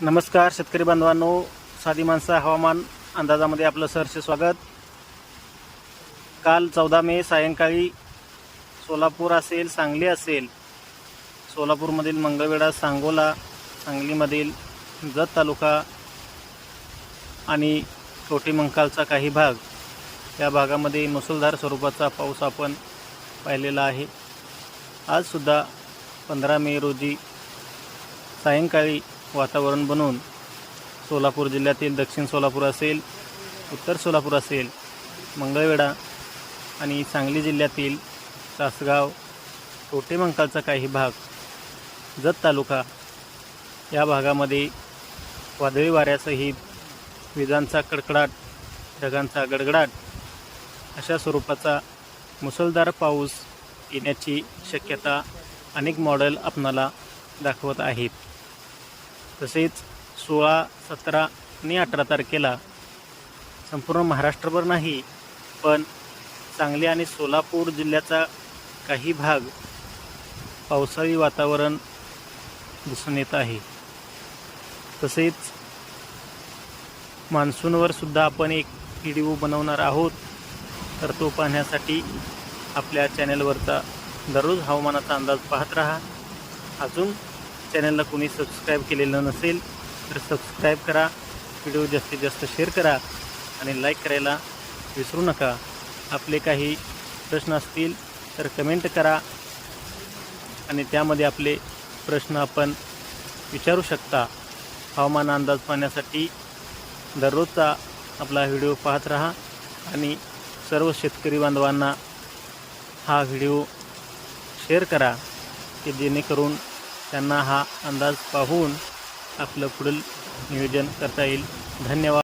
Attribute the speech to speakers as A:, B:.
A: नमस्कार शेतकरी बांधवांनो साधी माणसं हवामान अंदाजामध्ये आपलं सहर्ष स्वागत. काल चौदा मे सायंकाळी सोलापूर असेल सांगली असेल सोलापूरमधील मंगळवेढा सांगोला सांगलीमधील जत तालुका आणि छोटी मंकालचा काही भाग या भागामध्ये मुसळधार स्वरूपाचा पाऊस आपण पाहिलेला आहे. आजसुद्धा पंधरा मे रोजी सायंकाळी वातावरण बनून सोलापूर जिल्ह्यातील दक्षिण सोलापूर असेल उत्तर सोलापूर असेल मंगळवेढा आणि सांगली जिल्ह्यातील तासगाव टोटेमंकालचा काही भाग जत तालुका या भागामध्ये वादळी वाऱ्यासहित विजांचा कडकडाट ढगांचा गडगडाट अशा स्वरूपाचा मुसळधार पाऊस येण्याची शक्यता अनेक मॉडेल आपणाला दाखवत आहेत. तसेच सोळा सतरा आणि अठरा तारखेला संपूर्ण महाराष्ट्रभर नाही पण सांगली आणि सोलापूर जिल्ह्याचा काही भाग पावसाळी वातावरण दिसून येत आहे. तसेच मान्सूनवर सुद्धा आपण एक व्हिडिओ बनवणार आहोत. तर तो पाहण्यासाठी आपल्या चॅनलवरचा दररोज हवामानाचा अंदाज पाहत राहा. अजून चॅनलला कोणी सबस्क्राईब केलेलं नसेल तर सबस्क्राईब करा. व्हिडिओ जास्तीत जास्त शेअर करा आणि लाईक करायला विसरू नका. आपले काही प्रश्न असतील तर कमेंट करा. आणि त्यामध्ये आपले प्रश्न आपण विचारू शकता. हवामान अंदाज पाहण्यासाठी दररोजचा आपला व्हिडिओ पाहत राहा. आणि सर्व शेतकरी बांधवांना हा व्हिडिओ शेअर करा की जेणेकरून त्यांना हा अंदाज पाहून आपलं पुढील नियोजन करता येईल. धन्यवाद.